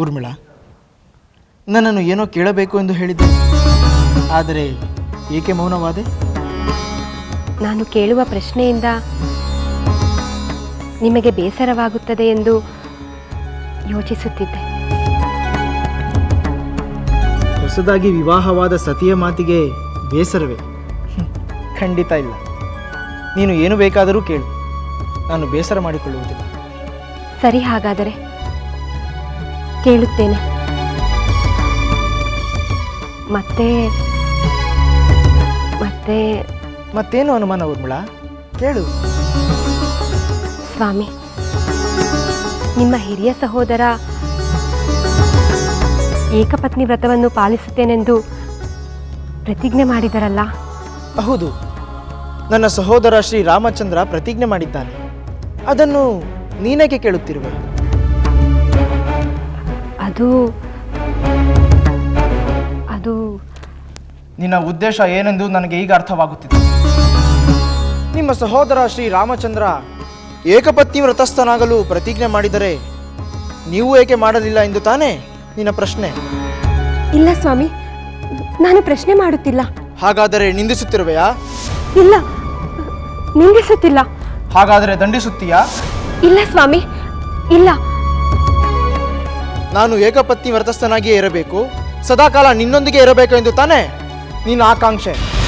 ಊರ್ಮಿಳ ನನ್ನನ್ನು ಏನೋ ಕೇಳಬೇಕು ಎಂದು ಹೇಳಿದ್ದೆ ಆದರೆ ಏಕೆ ಮೌನವಾದೆ? ನಾನು ಕೇಳುವ ಪ್ರಶ್ನೆಯಿಂದ ನಿಮಗೆ ಬೇಸರವಾಗುತ್ತದೆ ಎಂದು ಯೋಚಿಸುತ್ತಿದ್ದೆ. ಹೊಸದಾಗಿ ವಿವಾಹವಾದ ಸತಿಯ ಮಾತಿಗೆ ಬೇಸರವೇ? ಖಂಡಿತ ಇಲ್ಲ. ನೀನು ಏನು ಬೇಕಾದರೂ ಕೇಳು. ನಾನು ಬೇಸರ ಮಾಡಿಕೊಳ್ಳುವುದಿಲ್ಲ. ಸರಿ ಹಾಗಾದರೆ. ಕೇಳುತ್ತೇನೆ. ಮತ್ತೆ ಮತ್ತೆ. ಮತ್ತೇನು ಅನುಮಾನ ಊರ್ಮಿಳ? ಕೇಳು. ಸ್ವಾಮಿ ನಿಮ್ಮ ಹಿರಿಯ ಸಹೋದರ ಏಕಪತ್ನಿ ವ್ರತವನ್ನು ಪಾಲಿಸುತ್ತೇನೆಂದು ಪ್ರತಿಜ್ಞೆ ಮಾಡಿದರಲ್ಲ? ಹೌದು. ನನ್ನ ಸಹೋದರ ಶ್ರೀ ರಾಮಚಂದ್ರ ಪ್ರತಿಜ್ಞೆ ಮಾಡಿದ್ದಾನೆ. ಅದನ್ನು ನೀನೇಕೆ ಕೇಳುತ್ತಿರುವೆ. ಅದು ಅದು. ನಿನ್ನ ಉದ್ದೇಶ ಏನೆಂದು ನನಗೆ ಈಗ ಅರ್ಥವಾಗುತ್ತಿದೆ. ನಿಮ್ಮ ಸಹೋದರ ಶ್ರೀ ರಾಮಚಂದ್ರ ಏಕಪತ್ನಿ ವ್ರತಸ್ಥನಾಗಲು ಪ್ರತಿಜ್ಞೆ ಮಾಡಿದರೆ ನೀವು ಏಕೆ ಮಾಡಲಿಲ್ಲ ಎಂದು ತಾನೇ ನಿನ್ನ ಪ್ರಶ್ನೆ? ಇಲ್ಲ ಸ್ವಾಮಿ ನಾನು ಪ್ರಶ್ನೆ ಮಾಡುತ್ತಿಲ್ಲ. ಹಾಗಾದರೆ ನಿಂದಿಸುತ್ತಿರುವೆಯಾ? ಇಲ್ಲ ನಿಂದಿಸುತ್ತಿಲ್ಲ. ಹಾಗಾದರೆ ದಂಡಿಸುತ್ತೀಯಾ? ಇಲ್ಲ ಸ್ವಾಮಿ ಇಲ್ಲ. ನಾನು ಏಕಪತ್ನಿ ವ್ರತಸ್ಥನಾಗಿಯೇ ಇರಬೇಕು. ಸದಾಕಾಲ ನಿನ್ನೊಂದಿಗೆ ಇರಬೇಕು ಎಂದು ತಾನೇ ನಿನ್ನ ಆಕಾಂಕ್ಷೆ.